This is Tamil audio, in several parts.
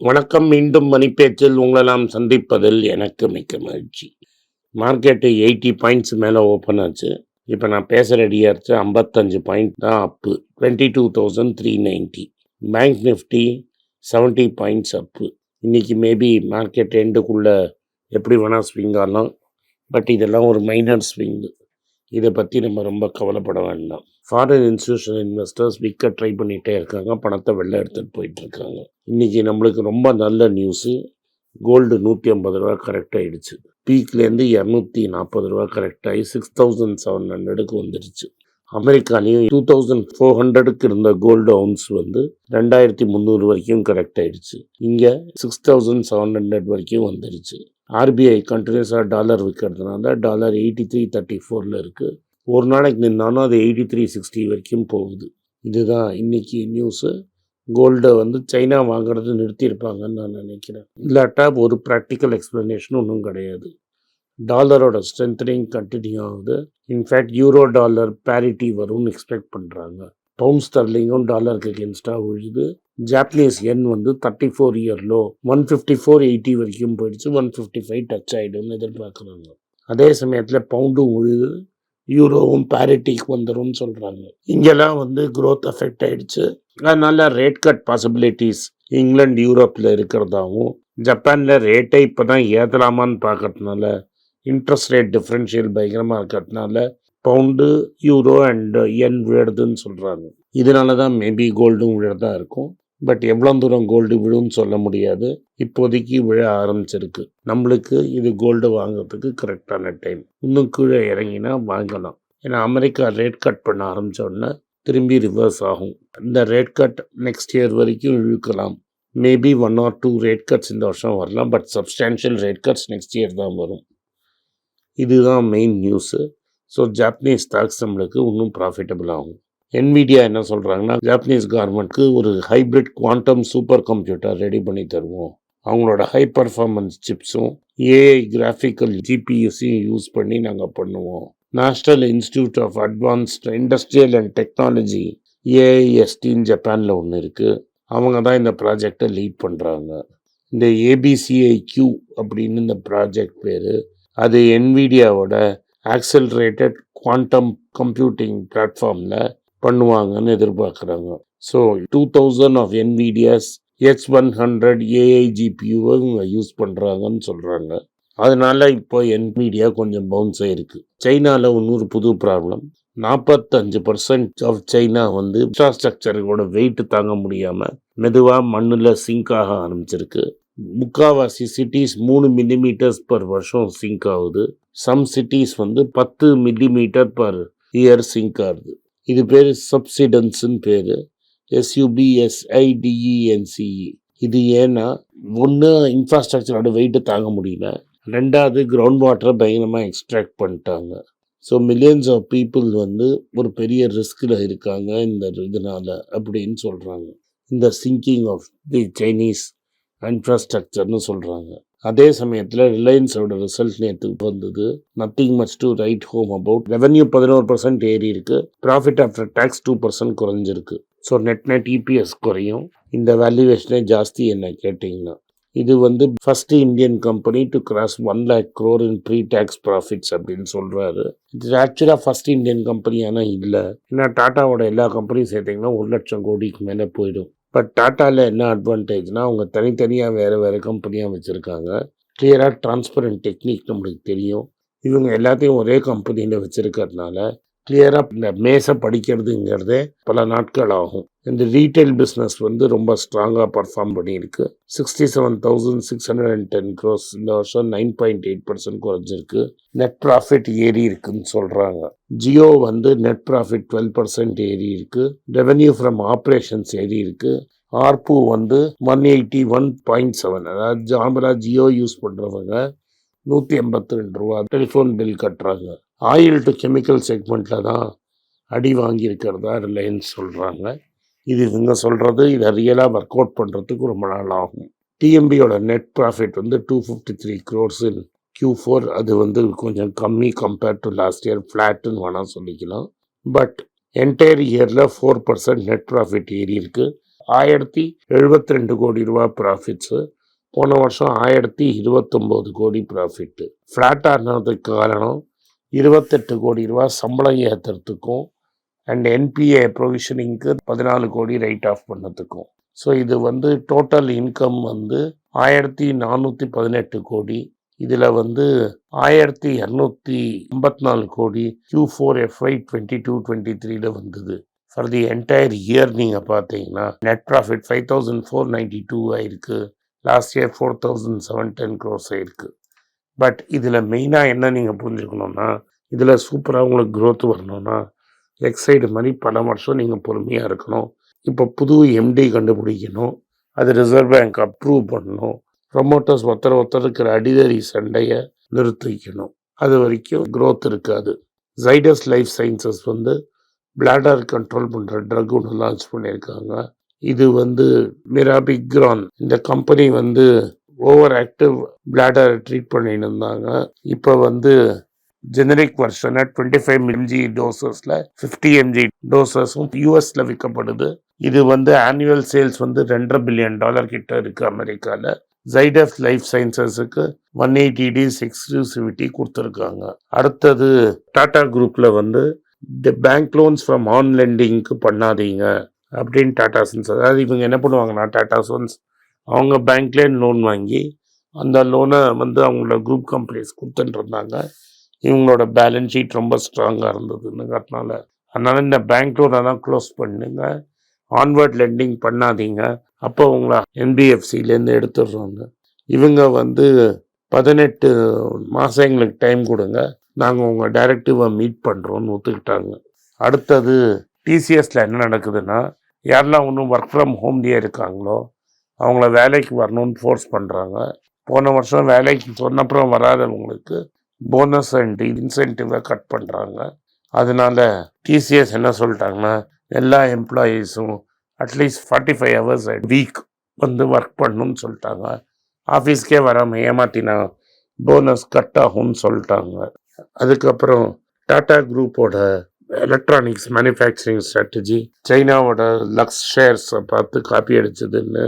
வணக்கம். மீண்டும் மணிப்பேச்சில் உங்களை நாம் சந்திப்பதில் எனக்கு மிக்க மகிழ்ச்சி. மார்க்கெட்டு எயிட்டி பாயிண்ட்ஸ் மேலே ஓப்பன் ஆச்சு. இப்போ நான் பேச ரெடியாக இருச்சு ஐம்பத்தஞ்சு பாயிண்ட் தான் up twenty two thousand three ninety bank nifty seventy points up இன்றைக்கி மேபி மார்க்கெட் எண்டுக்குள்ளே எப்படி வேணால் ஸ்விங் ஆகலாம். பட் இதெல்லாம் ஒரு மைனர் ஸ்விங்கு இதை பற்றி நம்ம ரொம்ப கவலைப்பட வேண்டாம். ஃபாரின் இன்ஸ்டியூஷன் இன்வெஸ்டர்ஸ் விற்க ட்ரை பண்ணிகிட்டே இருக்காங்க. பணத்தை வெளில எடுத்துகிட்டு போயிட்டுருக்காங்க இன்றைக்கி நம்மளுக்கு ரொம்ப நல்ல நியூஸு கோல்டு நூற்றி ஐம்பது ரூபா கரெக்ட் ஆகிடுச்சு பீக்லேருந்து இரநூத்தி நாற்பது ரூபா கரெக்ட் ஆகி சிக்ஸ் தௌசண்ட் செவன் ஹண்ட்ரடுக்கு வந்துடுச்சு அமெரிக்காலையும் டூ தௌசண்ட் ஃபோர் ஹண்ட்ரடுக்கு இருந்த கோல்டு அவுன்ஸ் வந்து ரெண்டாயிரத்தி முந்நூறு வரைக்கும் கரெக்ட் ஆகிடுச்சு இங்கே சிக்ஸ் தௌசண்ட் செவன் ஹண்ட்ரட் வரைக்கும் வந்துடுச்சு ஆர்பிஐ கண்டினியூஸாக டாலர் விற்கிறதுனால டாலர் எயிட்டி த்ரீ தேர்ட்டி ஃபோரில் இருக்குது ஒரு நாளைக்கு நின்னாலும் அது எயிட்டி த்ரீ சிக்ஸ்டி வரைக்கும் போகுது. இதுதான் இன்றைக்கி நியூஸு கோல்டை வந்து சைனா வாங்குறது நிறுத்தியிருப்பாங்கன்னு நான் நினைக்கிறேன். இல்லாட்டா ஒரு ப்ராக்டிக்கல் எக்ஸ்ப்ளனேஷன் ஒன்றும் கிடையாது. டாலரோட ஸ்ட்ரென்த்னிங் கண்டினியூ ஆகுது. In fact euro dollar parity வரும்னு எக்ஸ்பெக்ட் பண்ணுறாங்க பவுண்ட் ஸ்டர்லிங்கும் டாலருக்கு அகேன்ஸ்டாக விழுது. ஜாப்பனீஸ் என் வந்து தேர்ட்டி ஃபோர் இயர்லோ ஒன் ஃபிஃப்டி ஃபோர் எயிட்டி வரைக்கும் போயிடுச்சு. ஒன் ஃபிஃப்டி ஃபைவ் டச் ஆகிடும்னு எதிர்பார்க்குறாங்க. அதே சமயத்தில் பவுண்டும் உழுது யூரோவும் பேரிட்டிக்கு வந்துடும்னு சொல்கிறாங்க இங்கெல்லாம் வந்து க்ரோத் அஃபெக்ட் ஆகிடுச்சு அதனால் ரேட் கட் பாசிபிலிட்டிஸ் இங்கிலாந்து யூரோப்பில் இருக்கிறதாகவும் ஜப்பானில் ரேட்டை இப்போ தான் ஏற்றலாமான்னு பார்க்கறதுனால இன்ட்ரெஸ்ட் ரேட் டிஃப்ரென்ஷியல் பயங்கரமாக இருக்கிறதுனால பவுண்டு யூரோ அண்ட் என் விழுதுன்னு சொல்கிறாங்க இதனால தான் மேபி கோல்டும் விழறதா இருக்கும். பட் எவ்வளோ தூரம் கோல்டு விழுன்னு சொல்ல முடியாது. இப்போதைக்கு விழ ஆரம்பிச்சிருக்கு. நம்மளுக்கு இது கோல்டு வாங்குறதுக்கு கரெக்டான டைம் இன்னும் கீழே இறங்கினா வாங்கலாம். ஏன்னா அமெரிக்கா ரேட் கட் பண்ண ஆரம்பிச்ச உடனே திரும்பி ரிவர்ஸ் ஆகும். இந்த ரேட் கட் நெக்ஸ்ட் இயர் வரைக்கும் இழுக்கலாம். Maybe one or two rate cuts இந்த வருஷம் வரலாம். But substantial rate cuts next year தான் வரும். இதுதான் main news so Japanese stocks நம்மளுக்கு இன்னும் ப்ராஃபிட்டபிள் ஆகும். என்விடியா என்ன சொல்கிறாங்கன்னா ஜாப்பனீஸ் கவர்மெண்ட்க்கு ஒரு hybrid quantum super computer ready பண்ணி தருவோம். அவங்களோட ஹை பர்ஃபார்மன்ஸ் சிப்ஸும் ஏஐ கிராஃபிக்கல் ஜிபியூஸையும் யூஸ் பண்ணி நாங்கள் பண்ணுவோம். National institute of advanced industrial and technology ஏஐஎஸ்டின்னு ஜப்பானில் ஒன்று இருக்குது அவங்க தான் இந்த ப்ராஜெக்டை லீட் பண்ணுறாங்க இந்த ஏபிசிஐ கியூ அப்படின்னு இந்த ப்ராஜெக்ட் பேர் அது என்விடியாவோட ஆக்சலரேட்டட் குவாண்டம் கம்ப்யூட்டிங் பிளாட்ஃபார்மில் பண்ணுவாங்கன்னு எதிர்பார்க்குறாங்க. So two thousand of Nvidia's X one hundred AI ஜிபியூவை இவங்க யூஸ் பண்ணுறாங்கன்னு சொல்கிறாங்க அதனால் இப்போ என்விடியா கொஞ்சம் பவுன்ஸ் ஆகிருக்கு சைனாவில் இன்னொரு புது ப்ராப்ளம் நாற்பத்தஞ்சு பர்சன்ட் ஆஃப் சைனா வந்து இன்ஃப்ராஸ்ட்ரக்சரோட வெயிட் தாங்க முடியாமல் மெதுவாக மண்ணில் சிங்க் ஆக ஆரம்பிச்சிருக்கு. முக்காவாசி சிட்டிஸ் மூணு மில்லிமீட்டர்ஸ் பர் வருஷம் சிங்க் ஆகுது. சம் சிட்டிஸ் வந்து பத்து மில்லிமீட்டர் பர் இயர் சிங்க் ஆகுது. இது பேர் சப்சிடன்ஸுன்னு பேர். எஸ்யூபிஎஸ்ஐடிஇஎன்சிஇ இது ஏன்னா ஒன்று இன்ஃப்ராஸ்ட்ரக்சரோட வெயிட்டை தாங்க முடியல. ரெண்டாவது கிரவுண்ட் வாட்டரை பயங்கரமாக எக்ஸ்ட்ராக்ட் பண்ணிட்டாங்க. ஸோ மில்லியன்ஸ் ஆஃப் பீப்புள் வந்து ஒரு பெரிய ரிஸ்கில் இருக்காங்க இந்த இதனால் அப்படின்னு சொல்கிறாங்க இந்த சிங்கிங் ஆஃப் தி சைனீஸ் இன்ஃப்ராஸ்ட்ரக்சர்னு சொல்கிறாங்க அதே சமயத்தில் ரிலையன்ஸோட ரிசல்ட் நேற்று வந்தது. Nothing much to write home about revenue பதினோரு பர்சன்ட் ஏறி இருக்கு. Profit after tax two percent குறைஞ்சிருக்கு. ஸோ நெட் நெட் இபிஎஸ் குறையும். இந்த வேல்யூவேஷனே ஜாஸ்தி என்ன கேட்டிங்கன்னா இது வந்து first Indian company to cross one lakh crore in pre tax profits அப்படின்னு சொல்கிறாரு இது ஆக்சுவலாக ஃபர்ஸ்ட் இந்தியன் கம்பெனி ஆனால் இல்லை. ஏன்னா டாட்டாவோட எல்லா கம்பெனியும் சேர்த்திங்கன்னா ஒரு லட்சம் கோடிக்கு மேலே போயிடும். பட் டாட்டாவில் என்ன அட்வான்டேஜ்னால் அவங்க தனித்தனியாக வேறு வேறு கம்பெனியாக வச்சுருக்காங்க. கிளியராக டிரான்ஸ்பரண்ட் டெக்னிக் நம்மளுக்கு தெரியும். இவங்க எல்லாத்தையும் ஒரே கம்பெனியில் வச்சுருக்கிறதுனால கிளியராக இந்த மேசை படிக்கிறதுங்கிறதே பல நாட்கள் ஆகும். இந்த ரீட்டைல் பிஸ்னஸ் வந்து ரொம்ப ஸ்ட்ராங்காக பர்ஃபார்ம் பண்ணியிருக்கு. Sixty seven thousand six hundred and ten crores இந்த வருஷம் நைன் பாயிண்ட் எயிட் பர்சன்ட் குறைஞ்சிருக்கு. நெட் ப்ராஃபிட் ஏறி இருக்குன்னு சொல்கிறாங்க ஜியோ வந்து நெட் ப்ராஃபிட் டுவெல் பர்சன்ட் ஏறி இருக்கு. ரெவென்யூ ஃப்ரம் ஆப்ரேஷன்ஸ் ஏறி இருக்கு. ஆர்பு வந்து one eighty one point seven அதாவது ஜாமரா ஜியோ யூஸ் பண்ணுறவங்க நூற்றி எண்பத்தி ரெண்டு ரூபா டெலிஃபோன் பில் கட்டுறாங்க. ஆயில் டு கெமிக்கல் செக்மெண்ட்டில் தான் அடி வாங்கியிருக்கிறதா ரிலையன்ஸ் சொல்கிறாங்க இது இவங்க சொல்கிறது இதை ரியலாக ஒர்க் அவுட் பண்ணுறதுக்கு ரொம்ப நாள் ஆகும். டிஎம்பியோட நெட் ப்ராஃபிட் வந்து two fifty three crores in Q four அது வந்து கொஞ்சம் கம்மி கம்பேர்ட் டு லாஸ்ட் இயர் ஃப்ளாட்டுன்னு வேணால் சொல்லிக்கலாம். பட் என்டையர் இயரில் ஃபோர் பர்சன்ட் நெட் ப்ராஃபிட் ஏறி இருக்குது ஆயிரத்தி எழுபத்தி ரெண்டு கோடி ரூபா ப்ராஃபிட்ஸு போன வருஷம் ஆயிரத்தி இருபத்தொம்போது கோடி ப்ராஃபிட்டு ஃப்ளாட்டாக இருந்ததுக்கு காரணம் இருபத்தெட்டு கோடி ரூபா சம்பளம் ஏற்றுறதுக்கும் அண்ட் என்பிஏ ப்ரொவிஷனிங்க்கு பதினாலு கோடி ரைட் ஆஃப் பண்ணதுக்கும். ஸோ இது வந்து டோட்டல் இன்கம் வந்து ஆயிரத்தி நானூற்றி பதினெட்டு கோடி இதில் வந்து ஆயிரத்தி இரநூத்தி ஐம்பத்தி நாலு கோடி Q four FY twenty two twenty த்ரீல வந்தது. ஃபார் தி என்டையர் இயர் நீங்கள் பார்த்தீங்கன்னா net profit five thousand four ninety two ஆயிருக்கு. Last year four thousand seven ten crores ஆயிருக்கு பட் இதில் மெயினாக என்ன நீங்கள் புரிஞ்சுக்கணுன்னா இதில் சூப்பராக உங்களுக்கு க்ரோத் வரணும்னா எக்ஸைடு மாதிரி பல வருஷம் நீங்கள் பொறுமையாக இருக்கணும். இப்போ புது எம்டி கண்டுபிடிக்கணும். அது ரிசர்வ் பேங்க் அப்ரூவ் பண்ணணும். ப்ரொமோட்டர்ஸ் ஒருத்தர் ஒருத்தர் இருக்கிற அடிதறி சண்டையை நிறுத்திக்கணும். அது வரைக்கும் க்ரோத் இருக்காது. ஜைடஸ் லைஃப் சயின்சஸ் வந்து பிளாடர் கண்ட்ரோல் பண்ணுற ட்ரக் ஒன்று லான்ச் பண்ணியிருக்காங்க. இது வந்து மிராபிக்ரான் இந்த கம்பெனி வந்து ஓவர் ஆக்டிவ் பிளாடர் ட்ரீட் பண்ணிட்டு இருந்தாங்க இப்போ வந்து ஜெனரிக் வெர்ஷனை டுவெண்ட்டி ஃபைவ் எம்ஜி டோசஸில் ஃபிஃப்டி எம்ஜி டோசஸும் யூஎஸில் விற்கப்படுது. இது வந்து ஆனுவல் சேல்ஸ் வந்து ரெண்டரை பில்லியன் டாலர் கிட்ட இருக்கு அமெரிக்காவில் ஜைடஸ் லைஃப் சயின்சஸுக்கு ஒன் எயிட்டி டேஸ் எக்ஸ்க்ளூசிவிட்டி கொடுத்துருக்காங்க. அடுத்தது டாடா குரூப்பில் வந்து பேங்க் லோன்ஸ் ஃப்ரம் ஆன் லெண்டிங்க்கு பண்ணாதீங்க. அப்படின்னு டாடா சன்ஸ் அதாவது இவங்க என்ன பண்ணுவாங்கன்னா டாடா சன்ஸ் அவங்க பேங்க்லேயே லோன் வாங்கி அந்த லோனை வந்து அவங்களோட குரூப் கம்பெனிஸ் கொடுத்துட்டுருந்தாங்க இவங்களோட பேலன்ஸ் ஷீட் ரொம்ப ஸ்ட்ராங்காக இருந்ததுங்கிறதுனால அதனால் இந்த பேங்க் லோனை தான் க்ளோஸ் பண்ணுங்க. ஆன்வர்ட் லெண்டிங் பண்ணாதீங்க. அப்போ உங்களை என்பிஎஃப்சிலேருந்து எடுத்துடுறாங்க. இவங்க வந்து பதினெட்டு மாதம் எங்களுக்கு டைம் கொடுங்க நாங்கள் உங்கள் டைரக்டிவாக மீட் பண்ணுறோன்னு ஒத்துக்கிட்டாங்க. அடுத்தது டிசிஎஸில் என்ன நடக்குதுன்னா யாரெல்லாம் இன்னும் ஒர்க் ஃப்ரம் ஹோம்லேயே இருக்காங்களோ அவங்கள வேலைக்கு வரணும்னு ஃபோர்ஸ் பண்ணுறாங்க போன வருஷம் வேலைக்கு சொன்னப்புறம் வராதவங்களுக்கு போனஸ் அண்ட் இன்சென்டிவை கட் பண்ணுறாங்க அதனால டிசிஎஸ் என்ன சொல்லிட்டாங்கன்னா எல்லா எம்ப்ளாயீஸும் at least forty five hours week வந்து ஒர்க் பண்ணணும்னு சொல்லிட்டாங்க. ஆஃபீஸ்க்கே வராமல் ஏமாத்தினா போனஸ் கட் ஆகும்னு சொல்லிட்டாங்க. அதுக்கப்புறம் டாடா குரூப்போட எலக்ட்ரானிக்ஸ் மேனுஃபேக்சரிங் ஸ்ட்ராட்டஜி சைனாவோட லக்ஸ் ஷேர்ஸை பார்த்து காப்பி அடிச்சதுன்னு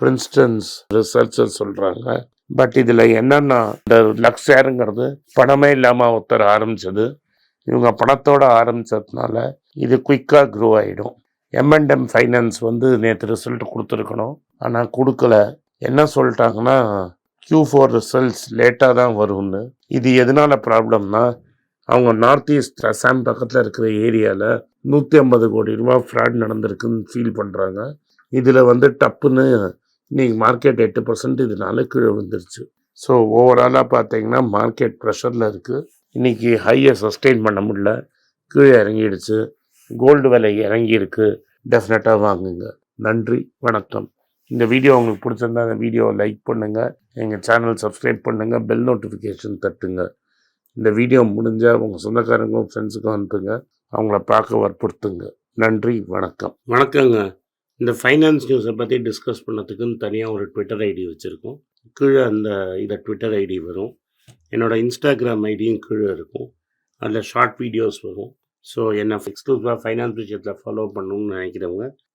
பிரின்ஸ்டன்ஸ் ரிசர்ச்சர் சொல்கிறாங்க பட் இதில் என்னென்னா இந்த லக்ஸ் ஷேருங்கிறது பணமே இல்லாமல் ஒருத்தர் ஆரம்பித்தது இவங்க பணத்தோட ஆரம்பிச்சதுனால இது குயிக்காக க்ரோ ஆகிடும் எம்என்எம் ஃபைனான்ஸ் வந்து நேற்று ரிசல்ட் கொடுத்துருக்கணும். ஆனால் கொடுக்கல. என்ன சொல்லிட்டாங்கன்னா க்யூ ஃபோர் ரிசல்ட்ஸ் லேட்டாக தான் வரும்னு. இது எதனால ப்ராப்ளம்னா அவங்க நார்த் ஈஸ்ட் அசாம் பக்கத்தில் இருக்கிற ஏரியாவில் நூற்றி ஐம்பது கோடி ரூபா ஃப்ராட் நடந்திருக்குன்னு ஃபீல் பண்ணுறாங்க இதில் வந்து டப்புன்னு இன்றைக்கி மார்க்கெட் எட்டு பர்சன்ட் இதனால கீழே வந்துருச்சு ஸோ ஓவராலாக பார்த்தீங்கன்னா மார்க்கெட் ப்ரெஷரில் இருக்குது இன்றைக்கி ஹையை சஸ்டெயின் பண்ண முடியல. கீழே இறங்கிடுச்சு. கோல்டு விலை இறங்கியிருக்கு. டெஃபினட்டாக வாங்குங்க. நன்றி வணக்கம். இந்த வீடியோ உங்களுக்கு பிடிச்சிருந்தா அந்த வீடியோவை லைக் பண்ணுங்கள் எங்கள் சேனல் சப்ஸ்கிரைப் பண்ணுங்கள் பெல் நோட்டிஃபிகேஷன் தட்டுங்க. இந்த வீடியோ முடிஞ்சால் உங்கள் சொந்தக்காரங்க ஃப்ரெண்ட்ஸுக்கும் அனுப்புங்க. அவங்கள பார்க்க வற்புறுத்துங்க. நன்றி வணக்கம். வணக்கங்க. இந்த ஃபைனான்ஸ் நியூஸை பற்றி டிஸ்கஸ் பண்ணதுக்குன்னு தனியாக ஒரு ட்விட்டர் ஐடி வச்சுருக்கோம். கீழே அந்த இதை ட்விட்டர் ஐடி வரும். என்னோடய இன்ஸ்டாகிராம் ஐடியும் கீழே இருக்கும். அதில் ஷார்ட் வீடியோஸ் வரும். ஸோ என்னை எக்ஸ்க்ளூசிவாக ஃபைனான்ஸ் விஷயத்தில் ஃபாலோ பண்ணணும்னு நினைக்கிறவங்க